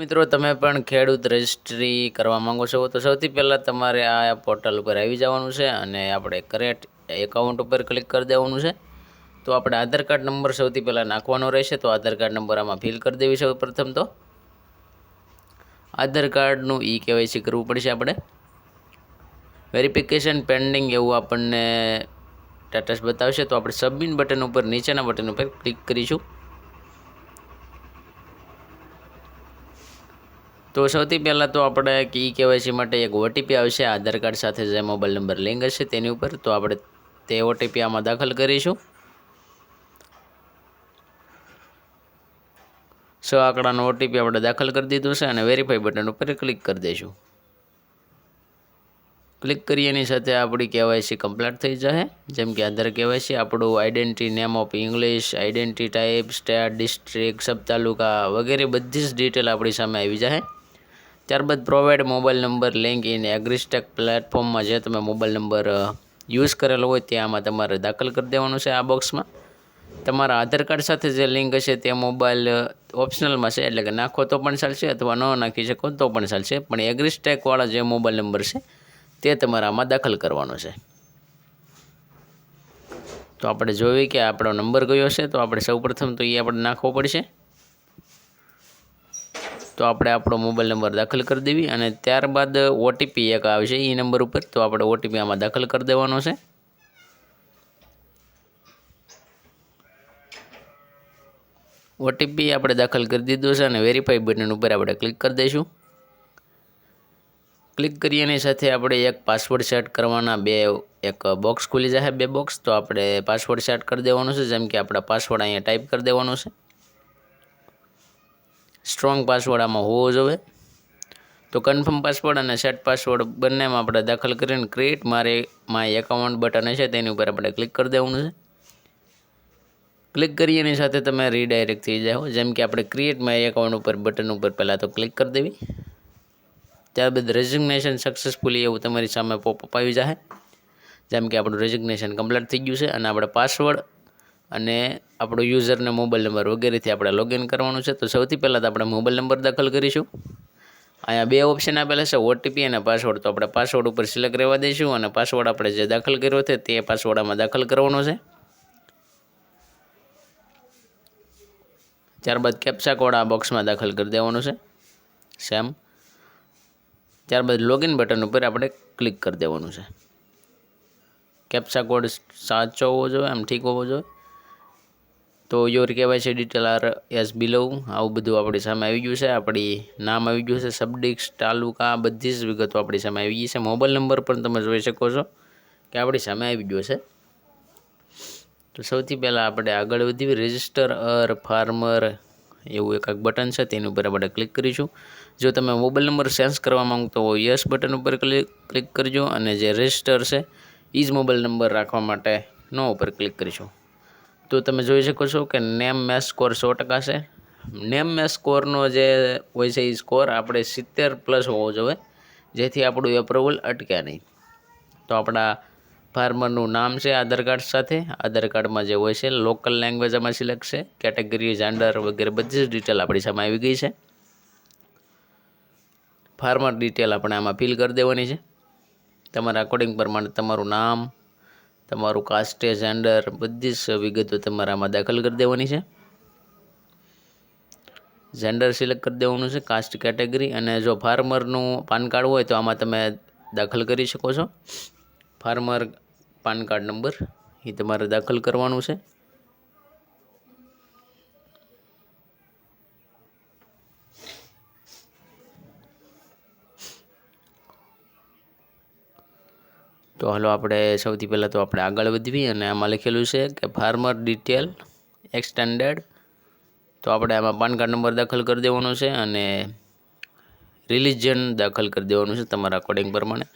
મિત્રો, તમે પણ ખેડૂત રજિસ્ટ્રી કરવા માંગો છો, તો સૌથી પહેલાં તમારે આ પોર્ટલ ઉપર આવી જવાનું છે અને આપણે કરેક્ટ એકાઉન્ટ ઉપર ક્લિક કરી દેવાનું છે. તો આપણે આધાર કાર્ડ નંબર સૌથી પહેલાં નાખવાનો રહેશે, તો આધાર કાર્ડ નંબર આમાં ફિલ કરી દેવી છે પ્રથમ તો. આધાર કાર્ડનું ઈ કેવાયસી કરવું પડશે આપણે. વેરિફિકેશન પેન્ડિંગ એવું આપણને સ્ટેટસ બતાવશે, તો આપણે સબમિટ બટન ઉપર, નીચેના બટન ઉપર ક્લિક કરીશું. તો સૌથી પહેલાં તો આપણે ઈ કેવાયસી માટે એક ઓટીપી આવશે. આધાર કાર્ડ સાથે જે મોબાઈલ નંબર લિંક હશે તેની ઉપર. તો આપણે તે ઓટીપી આમાં દાખલ કરીશું. સો આંકડાનો ઓટીપી આપણે દાખલ કરી દીધું છે અને વેરીફાઈ બટન ઉપર ક્લિક કરી દઈશું. ક્લિક કરીએની સાથે આપણી કેવાયસી કમ્પ્લીટ થઈ જશે. જેમ કે આધાર કેવાયસી, આપણું identity name of English identity type state district sub taluka વગેરે બધી જ ડિટેલ આપણી સામે આવી જશે. ત્યારબાદ provide mobile number link in AgriStack પ્લેટફોર્મમાં જે તમે મોબાઈલ નંબર યુઝ કરેલો હોય તે આમાં તમારે દાખલ કરી દેવાનું છે આ બોક્સમાં તમારા આધાર કાર્ડ સાથે જે લિંક હશે તે મોબાઈલ ઓપ્શનલમાં છે, એટલે કે નાખો તો પણ ચાલશે અથવા ન નાખી શકો તો પણ ચાલશે. પણ એગ્રીસ્ટેકવાળા જે મોબાઈલ નંબર છે તે તમારે આમાં દાખલ કરવાનો છે. તો આપણે જોઈએ કે આપણો નંબર કયો છે, તો આપણે સૌપ્રથમ તો એ આપણે નાખવો પડશે. તો આપણે આપણો મોબાઈલ નંબર દાખલ કરી દેવી અને ત્યારબાદ ઓટીપી એક આવશે એ નંબર ઉપર. તો આપણે ઓટીપી આમાં દાખલ કરી દેવાનો છે. ઓટીપી આપણે દાખલ કરી દીધો છે અને વેરીફાઈ બટન ઉપર આપણે ક્લિક કરી દઈશું. ક્લિક કરીએની સાથે આપણે એક પાસવર્ડ સેટ કરવાના બે, એક બોક્સ ખુલી જશે, બે બોક્સ તો આપણે પાસવર્ડ સેટ કરી દેવાનો છે, જેમ કે આપણા પાસવર્ડ અહીંયા ટાઈપ કરી દેવાનો છે. સ્ટ્રોંગ પાસવર્ડ આમાં હોવો જોઈએ. તો કન્ફર્મ પાસવર્ડ અને સેટ પાસવર્ડ બંનેમાં આપણે દાખલ કરીને ક્રિએટ મારે, માય એકાઉન્ટ બટન હશે તેની ઉપર આપણે ક્લિક કરી દેવાનું છે. ક્લિક કરી એની સાથે તમે રીડાયરેક્ટ થઈ જાઓ. જેમ કે આપણે ક્રિએટ માય એકાઉન્ટ ઉપર બટન ઉપર પહેલાં તો ક્લિક કરી દેવી. ત્યારબાદ રેઝિગ્નેશન સક્સેસફુલી એવું તમારી સામે પોપઅપ આવી જશે જેમ કે આપણું રેઝિગ્નેશન કમ્પ્લીટ થઈ ગયું છે અને આપણે પાસવર્ડ અને આપણો યુઝરને મોબાઈલ નંબર વગેરેથી આપણે લોગિન કરવાનું છે. તો સૌથી પહેલાં તો આપણે મોબાઈલ નંબર દાખલ કરીશું. અહીંયા બે ઓપ્શન આપેલા છે ઓટીપી અને પાસવર્ડ તો આપણે પાસવર્ડ ઉપર સિલેક્ટ રહેવા દઈશું અને પાસવર્ડ આપણે જે દાખલ કર્યો છે તે પાસવર્ડ આમાં દાખલ કરવાનો છે. ત્યારબાદ કેપ્સા કોડ આ બોક્સમાં દાખલ કરી દેવાનો છે. સેમ ત્યારબાદ લોગિન બટન ઉપર આપણે ક્લિક કરી દેવાનું છે. કેપ્સા કોડ સાચો હોવો જોઈએ, આમ ઠીક હોવો જોઈએ. તો યોર કહેવાય છે ડિટેલ આર એસ બિલો આવું બધું આપણી સામે આવી ગયું છે. આપણી નામ આવી ગયું છે. સબડિક્સ તાલુકા બધી જ વિગતો આપણી સામે આવી ગઈ છે. મોબાઈલ નંબર પણ તમે જોઈ શકો છો કે આપણી સામે આવી ગયો છે. તો સૌથી પહેલાં આપણે આગળ વધી રજિસ્ટર અર ફાર્મર એવું એક બટન છે. તેની ઉપર આપણે ક્લિક કરીશું. જો તમે મોબાઈલ નંબર ચેન્જ કરવા માંગતો હો યસ બટન ઉપર ક્લિક ક્લિક કરજો અને જે રજિસ્ટર છે એ જ મોબાઈલ નંબર રાખવા માટે નો ઉપર ક્લિક કરીશું. તો તમે જોઈ શકો છો કે નેમ મેસ સ્કોર સો ટકા છે. નેમ મે સ્કોરનો જે હોય છે એ સ્કોર આપણે સિત્તેર પ્લસ હોવો જોઈએ, જેથી આપણું એપ્રુવલ અટકે નહીં. તો આપણા ફાર્મરનું નામ છે આધાર કાર્ડ સાથે. આધાર કાર્ડમાં જે હોય છે લોકલ લેંગ્વેજ આમાં સિલેક્ટ છે. કેટેગરી જેન્ડર વગેરે બધી જ ડિટેલ આપણી સામે આવી ગઈ છે. ફાર્મર ડિટેલ આપણે આમાં ફિલ કરી દેવાની છે. તમારા અકોર્ડિંગ પ્રમાણે તમારું નામ તમારું કાસ્ટે જેન્ડર બધી જ વિગતો તમારે આમાં દાખલ કરી દેવાની છે. જેન્ડર સિલેક્ટ કરી દેવાનું છે કાસ્ટ કેટેગરી અને જો ફાર્મરનું પાન કાર્ડ હોય તો આમાં તમે દાખલ કરી શકો છો. ફાર્મર પાન કાર્ડ નંબર એ તમારે દાખલ કરવાનું છે. તો હાલો આપણે સૌથી પહેલાં તો આપણે આગળ વધવી અને આમાં લખેલું છે કે ફાર્મર ડિટેલ એક્સટેન્ડેડ તો આપણે આમાં પાન કાર્ડ નંબર દાખલ કરી દેવાનો છે અને રિલિજન દાખલ કરી દેવાનું છે તમારા અકોર્ડિંગ પ્રમાણે.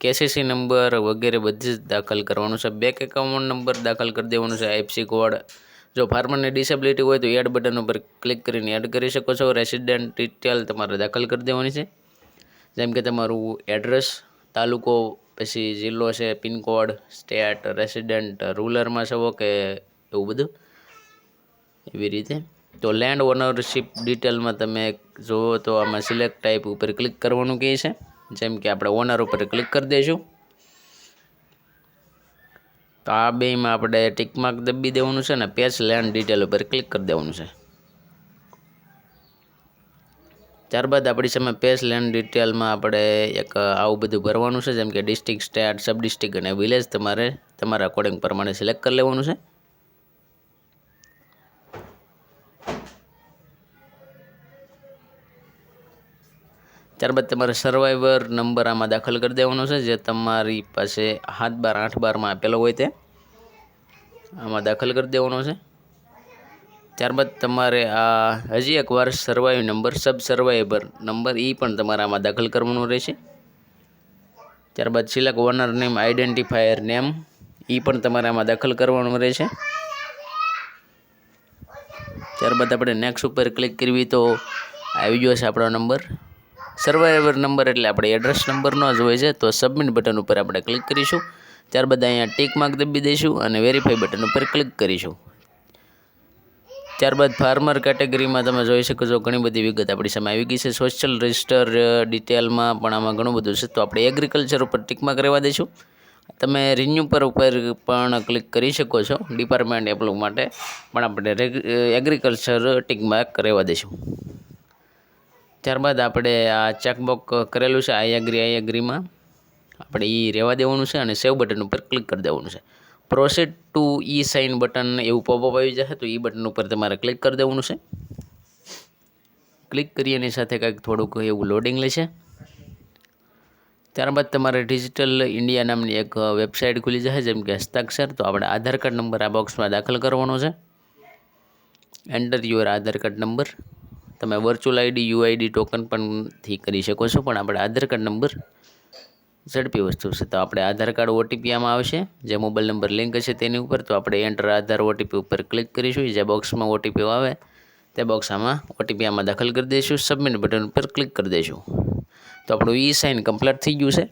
કેસીસી નંબર વગેરે બધી જ દાખલ કરવાનું છે. બેંક એકાઉન્ટ નંબર દાખલ કરી દેવાનો છે. આઈએફસી કોડ જો ફાર્મરને ડિસેબિલિટી હોય તો એડ બટન ઉપર ક્લિક કરીને એડ કરી શકો છો. રેસિડેન્ટ ડિટેલ તમારે દાખલ કરી દેવાની છે. જેમ કે તમારું એડ્રેસ તાલુકો પછી જિલ્લો છે, પિનકોડ, સ્ટેટ, રેસિડેન્ટ રૂરલમાં છો કે એવું બધું? એવી રીતે. તો લેન્ડ ઓનરશિપ ડિટેલમાં તમે જુઓ તો આમાં સિલેક્ટ ટાઈપ ઉપર ક્લિક કરવાનું કહે છે. જેમ કે આપણે ઓનર ઉપર ક્લિક કરી દઈશું તો આ બેમાં આપણે ટિક માર્ક દબી દેવાનું છે ને પેચ લેન્ડ ડિટેલ ઉપર ક્લિક કરી દેવાનું છે. ત્યારબાદ આપણી સામે પેસ લેન્ડ ડિટેલમાં આપણે એક આવું બધું ભરવાનું છે, જેમ કે ડિસ્ટ્રિક્ટ સ્ટેટ સબ ડિસ્ટ્રિક્ટ અને વિલેજ તમારે તમારા અકોર્ડિંગ પ્રમાણે સિલેક્ટ કરી લેવાનું છે. ત્યારબાદ તમારે સર્વાઈવર નંબર આમાં દાખલ કરી દેવાનો છે, જે તમારી પાસે સાત બાર, આઠ બારમાં આપેલો હોય તે. આમાં દાખલ કરી દેવાનો છે. ત્યારબાદ તમારે આ હજી એકવાર survey number sub survey number એ પણ તમારે આમાં દાખલ કરવાનો રહેશે. ત્યારબાદ છેલ્લા ઓનર નેમ આઈડેન્ટિફાયર નેમ એ પણ તમારે આમાં દાખલ કરવાનું રહેશે. ત્યારબાદ આપણે નેક્સ્ટ ઉપર ક્લિક કરવી તો આવી ગયો છે આપણો નંબર સર્વાઈવર નંબર એટલે આપણે એડ્રેસ નંબરનો જ હોય છે, તો સબમિટ બટન ઉપર આપણે ક્લિક કરીશું. ત્યારબાદ અહીંયા ટીક માર્ક દબી દઈશું અને વેરીફાઈ બટન ઉપર ક્લિક કરીશું. ત્યારબાદ ફાર્મર કેટેગરીમાં તમે જોઈ શકો છો ઘણી બધી વિગત આપણી સામે આવી ગઈ છે. સોશિયલ રજિસ્ટર ડિટેલમાં પણ આમાં ઘણું બધું છે. તો આપણે એગ્રીકલ્ચર ઉપર ટીકમાં કરવા દઈશું. તમે રિન્યુ પર ઉપર પણ ક્લિક કરી શકો છો. ડિપાર્ટમેન્ટ એપ્લુક માટે પણ આપણે એગ્રીકલ્ચર ટીકમાં કરાવવા દઈશું. ત્યારબાદ આપણે આ ચેકબોક કરેલું છે, આઈ એગ્રી આઈ એગ્રીમાં આપણે એ રહેવા દેવાનું છે અને સેવ બટન ઉપર ક્લિક કરી દેવાનું છે. Proceed to e sign button એવું પોપઅપ આવી જશે, તો એ બટન ઉપર તમારે ક્લિક કરી દેવાનું છે. ક્લિક કરી એની સાથે કંઈક થોડુંક એવું લોડિંગ લેશે. ત્યારબાદ તમારે ડિજિટલ ઇન્ડિયા નામની એક વેબસાઇટ ખુલી જશે, જેમ કે હસ્તાક્ષર. તો આપણે આધાર કાર્ડ નંબર આ બોક્સમાં દાખલ કરવાનો છે. Enter your Aadhaar card number તમે વર્ચ્યુઅલ આઈડી યુઆઈડી ટોકન પણથી કરી શકો છો, પણ આપણે આધાર કાર્ડ નંબર ઝડપી વસ્તુ છે. તો આપણે આધાર કાર્ડ ઓટીપી આમાં આવશે. જે મોબાઈલ નંબર લિંક હશે તેની ઉપર, તો આપણે એન્ટર આધાર ઓટીપી ઉપર ક્લિક કરીશું. જે બોક્સમાં ઓટીપી આવે, તે બોક્સ આમાં ઓટીપી આમાં દાખલ કરી દઈશું. સબમિટ બટન ઉપર ક્લિક કરી દઈશું. તો આપણું ઈ સાઇન કમ્પ્લીટ થઈ ગયું છે.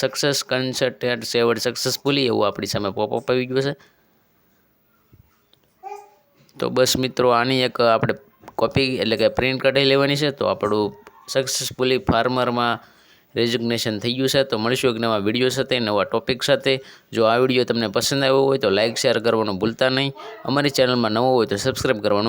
સક્સેસ કન્સર્ટેડ સેવડ સક્સેસફુલી એવું આપણી સામે પોપઅપ આવી ગયું છે. તો બસ મિત્રો, આની એક આપણે કોપી એટલે કે પ્રિન્ટ કઢાઈ લેવાની છે. તો આપણું સક્સેસફુલી ફાર્મરમાં રેઝિગ્નેશન થઈ ગયું છે. તો મળીશું એક નવા વીડિયો સાથે, નવા ટોપિક સાથે. જો આ વીડિયો તમને પસંદ આવ્યો હોય તો લાઇક શેર કરવાનું ભૂલતા નહીં. અમારી ચેનલમાં નવો હોય તો સબસ્ક્રાઈબ કરવાનું